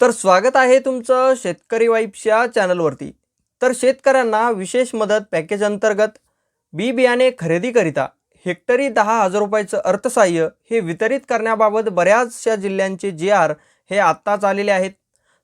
तर स्वागत आहे तुमचं शेतकरी वाईफच्या चॅनलवरती. तर शेतकऱ्यांना विशेष मदत पॅकेज अंतर्गत बी बियाणे खरेदीकरिता हेक्टरी दहा हजार रुपयाचं अर्थसहाय्य हे वितरित करण्याबाबत बऱ्याचशा जिल्ह्यांचे जी आर हे आत्ताच आलेले आहेत.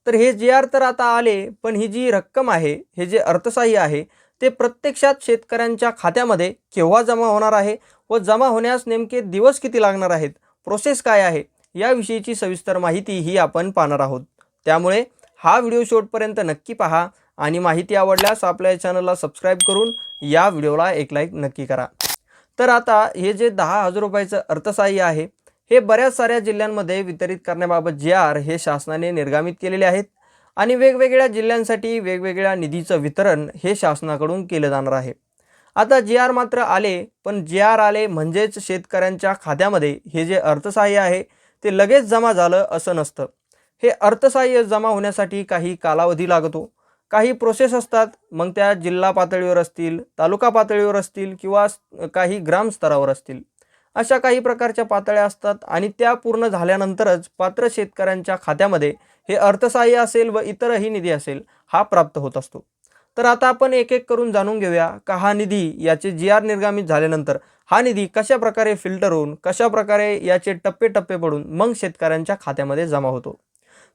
तर हे जी आर तर आता आले पण ही जी रक्कम आहे हे जे अर्थसहाय्य आहे ते प्रत्यक्षात शेतकऱ्यांच्या खात्यामध्ये केव्हा जमा होणार आहे व जमा होण्यास नेमके दिवस किती लागणार आहेत प्रोसेस काय आहे याविषयीची सविस्तर माहिती ही आपण पाहणार आहोत. त्यामुळे हा व्हिडिओ शेवटपर्यंत नक्की पहा आणि माहिती आवडल्यास आपल्या चॅनलला सबस्क्राईब करून या व्हिडिओला एक लाईक नक्की करा. तर आता हे जे दहा हजार रुपयाचं अर्थसहाय्य आहे हे बऱ्याच साऱ्या जिल्ह्यांमध्ये वितरित करण्याबाबत जे आर हे शासनाने निर्गामित केलेले आहेत आणि वेगवेगळ्या जिल्ह्यांसाठी वेगवेगळ्या निधीचं वितरण हे शासनाकडून केलं जाणार आहे. आता जे आर मात्र आले पण जे आर आले म्हणजेच शेतकऱ्यांच्या खात्यामध्ये हे जे अर्थसहाय्य आहे ते लगेच जमा झालं असं नसतं. हे अर्थसहाय्य जमा होण्यासाठी काही कालावधी लागतो. काही प्रोसेस असतात. मग त्या जिल्हा पातळीवर असतील तालुका पातळीवर असतील किंवा काही ग्रामस्तरावर असतील. अशा काही प्रकारच्या पातळ्या असतात आणि त्या पूर्ण झाल्यानंतरच पात्र शेतकऱ्यांच्या खात्यामध्ये हे अर्थसहाय्य असेल व इतरही निधी असेल हा प्राप्त होत असतो. तर आता आपण एक एक करून जाणून घेऊया का हा निधी याचे जी आर निर्गामित झाल्यानंतर हा निधी कशा प्रकारे फिल्टर होऊन कशा प्रकारे याचे टप्पे टप्पे पडून मग शेतकऱ्यांच्या खात्यामध्ये जमा होतो.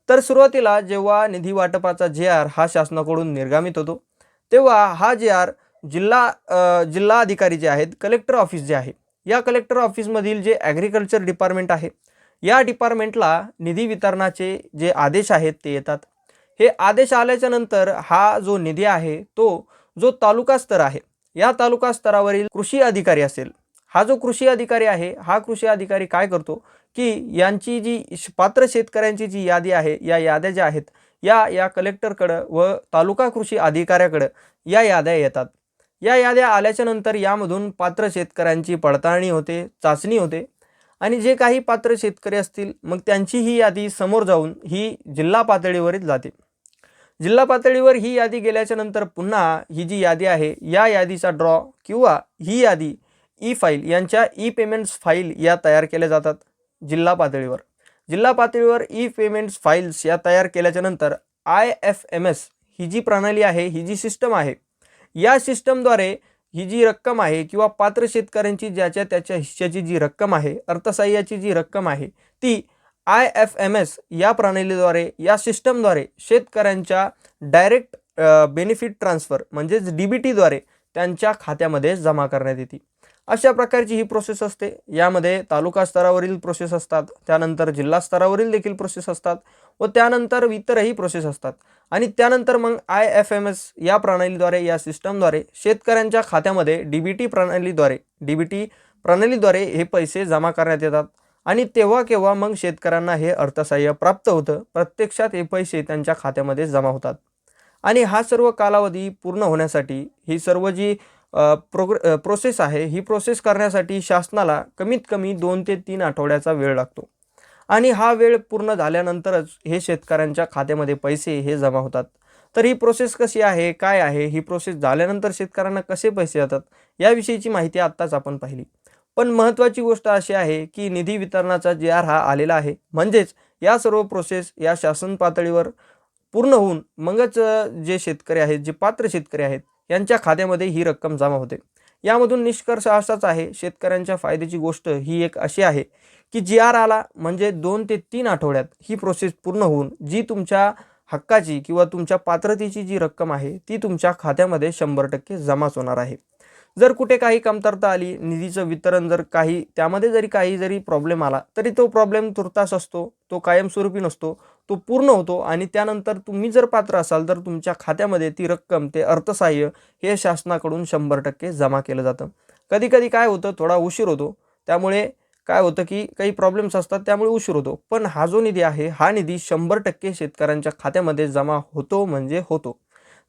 तर सुरुवातीला जेव्हा निधी वाटपाचा जे आर हा शासनाकडून निर्गामित होतो तेव्हा हा जे आर जिल्हा जिल्हा अधिकारी जे आहेत कलेक्टर ऑफिस जे आहे या कलेक्टर ऑफिसमधील जे ॲग्रिकल्चर डिपार्टमेंट आहे या डिपार्टमेंटला निधी वितरणाचे जे आदेश आहेत ते येतात. हे आदेश आल्याच्यानंतर हा जो निधी आहे तो जो तालुका स्तर आहे या तालुका स्तरावरील कृषी अधिकारी असेल हा जो कृषी अधिकारी आहे हा कृषी अधिकारी काय करतो की यांची जी श- पात्र शेतकऱ्यांची जी यादी आहे या याद्या ज्या आहेत या या कलेक्टरकडं व तालुका कृषी अधिकाऱ्याकडं या याद्या येतात. या याद्या आल्याच्यानंतर यामधून पात्र शेतकऱ्यांची पडताळणी होते चाचणी होते आणि जे काही पात्र शेतकरी असतील मग त्यांची ही यादी समोर जाऊन ही जिल्हा पातळीवरच जाते. जिल्हा पातळीवर ही यादी गेल्याच्यानंतर पुन्हा ही जी यादी आहे या यादीचा ड्रॉ किंवा ही यादी ई फाईल यांच्या ई पेमेंट्स फाईल या तयार केल्या जातात जिल्हा पातळीवर. जिल्हा पातळीवर ई पेमेंट्स फाईल्स या तयार केल्याच्यानंतर आय एफ एम एस ही जी प्रणाली आहे ही जी सिस्टम आहे या सिस्टमद्वारे ही जी रक्कम आहे किंवा पात्र शेतकऱ्यांची ज्याच्या त्याच्या हिश्श्याची जी रक्कम आहे अर्थसहाय्याची जी रक्कम आहे ती आय एफ एम एस या प्रणालीद्वारे या सिस्टमद्वारे शेतकऱ्यांच्या डायरेक्ट बेनिफिट ट्रान्सफर म्हणजेच डी बी टीद्वारे त्यांच्या खात्यामध्ये जमा करण्यात येते. अशा प्रकारची ही प्रोसेस असते. यामध्ये तालुका स्तरावरील प्रोसेस असतात. त्यानंतर जिल्हा स्तरावरील देखील प्रोसेस असतात व त्यानंतर इतरही प्रोसेस असतात. आणि त्यानंतर मग आय एफ एम एस या प्रणालीद्वारे या सिस्टमद्वारे शेतकऱ्यांच्या खात्यामध्ये डी बी टी प्रणालीद्वारे डी बी टी प्रणालीद्वारे हे पैसे जमा करण्यात येतात. आणि तेव्हा केव्हा मग शेतकऱ्यांना हे अर्थसहाय्य प्राप्त होतं प्रत्यक्षात हे पैसे त्यांच्या खात्यामध्ये जमा होतात. आणि हा सर्व कालावधी पूर्ण होण्यासाठी ही सर्व जी प्रोग्र प्रोसेस आहे. ही प्रोसेस करण्यासाठी शासनाला कमीत कमी दोन ते तीन आठवड्याचा वेळ लागतो. आणि हा वेळ पूर्ण झाल्यानंतरच हे शेतकऱ्यांच्या खात्यामध्ये पैसे हे जमा होतात. तर ही प्रोसेस कशी आहे? काय आहे? ही प्रोसेस झाल्यानंतर शेतकऱ्यांना कसे पैसे जातात याविषयीची माहिती आत्ताच आपण पाहिली. पण महत्त्वाची गोष्ट अशी आहे की निधी वितरणाचा जे आर हा आलेला आहे म्हणजेच या सर्व प्रोसेस या शासन पातळीवर पूर्ण होऊन मगच जे शेतकरी आहेत जे पात्र शेतकरी आहेत यांच्या खात्यामध्ये ही रक्कम जमा होते. यामधून निष्कर्ष असाच आहे शेतकऱ्यांच्या फायद्याची गोष्ट ही एक अशी आहे की जी आर आला म्हणजे दोन ते तीन आठवड्यात ही प्रोसेस पूर्ण होऊन जी तुमच्या हक्काची किंवा तुमच्या पात्रतेची जी रक्कम आहे ती तुमच्या खात्यामध्ये शंभर टक्के जमाच होणार आहे. जर कुठे काही कमतरता आली निधीचं वितरण जर काही त्यामध्ये जरी काही जरी प्रॉब्लेम आला तरी तो प्रॉब्लेम तुर्तास असतो तो कायमस्वरूपी नसतो तो पूर्ण होतो आणि त्यानंतर तुम्ही जर पात्र असाल तर तुमच्या खात्यामध्ये ती रक्कम ते अर्थसहाय्य हे शासनाकडून शंभर टक्के जमा केलं जातं. कधीकधी काय होतं थोडा उशीर होतो. त्यामुळे काय होतं की काही प्रॉब्लेम्स असतात त्यामुळे उशीर होतो. पण हा जो निधी आहे हा निधी शंभर टक्के शेतकऱ्यांच्या खात्यामध्ये जमा होतो म्हणजे होतो.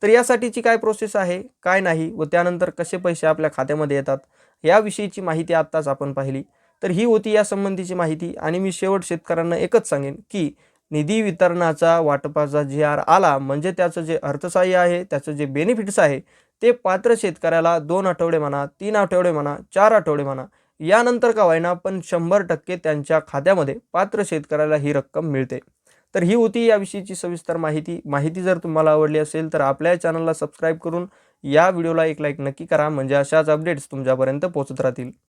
तर यासाठीची काय प्रोसेस आहे काय नाही व त्यानंतर कसे पैसे आपल्या खात्यामध्ये येतात याविषयीची माहिती आत्ताच आपण पाहिली. तर ही होती या संबंधीची माहिती आणि मी शेवट शेतकऱ्यांना एकच सांगेन की निधी वितरणाचा वाटपाचा जी आर आला म्हणजे त्याचं जे अर्थसहाय्य आहे त्याचं जे बेनिफिट्स आहे ते पात्र शेतकऱ्याला दोन आठवडे म्हणा तीन आठवडे म्हणा चार आठवडे म्हणा यानंतर का होईना पण शंभर टक्के त्यांच्या खात्यामध्ये पात्र शेतकऱ्याला ही रक्कम मिळते. तर ही होती याविषयीची सविस्तर माहिती. माहिती जर तुम्हाला आवडली असेल तर आपल्या चॅनलला सबस्क्राईब करून या व्हिडिओला एक लाईक नक्की करा. म्हणजे अशाच अपडेट्स तुमच्यापर्यंत पोहोचत राहतील.